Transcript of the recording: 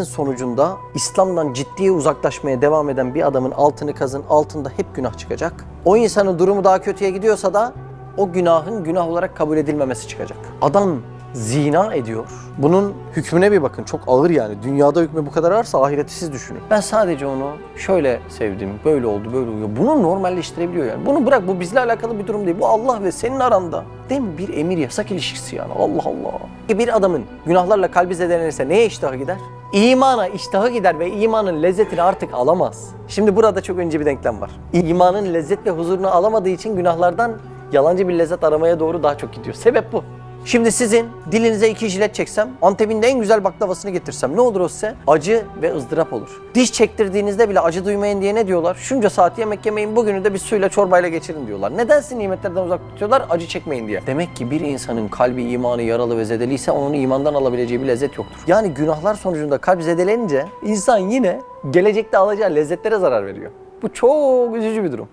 sonucunda İslam'dan ciddiye uzaklaşmaya devam eden bir adamın altını kazın altında hep günah çıkacak. O insanın durumu daha kötüye gidiyorsa da o günahın günah olarak kabul edilmemesi çıkacak. Adam zina ediyor. Bunun hükmüne bir bakın. Çok ağır yani. Dünyada hükmü bu kadar ağırsa ahireti siz düşünün. Ben sadece onu şöyle sevdim, böyle oldu, böyle oluyor. Bunu normalleştirebiliyor yani. Bunu bırak bu bizle alakalı bir durum değil. Bu Allah ve senin aranda. Değil mi? Bir emir yasak ilişkisi yani. Allah Allah. Bir adamın günahlarla kalbi zedelenirse neye iştahı gider? İmana iştahı gider ve imanın lezzetini artık alamaz. Şimdi burada çok önce bir denklem var. İmanın lezzet ve huzurunu alamadığı için günahlardan yalancı bir lezzet aramaya doğru daha çok gidiyor. Sebep bu. Şimdi sizin dilinize iki jilet çeksem, Antep'in en güzel baklavasını getirsem ne olur o size? Acı ve ızdırap olur. Diş çektirdiğinizde bile acı duymayın diye ne diyorlar? Şunca saat yemek yemeyin, bugünü de bir suyla çorbayla geçirin diyorlar. Neden sizi nimetlerden uzak tutuyorlar? Acı çekmeyin diye. Demek ki bir insanın kalbi, imanı yaralı ve zedeliyse onun imandan alabileceği bir lezzet yoktur. Yani günahlar sonucunda kalp zedelenince insan yine gelecekte alacağı lezzetlere zarar veriyor. Bu çok üzücü bir durum.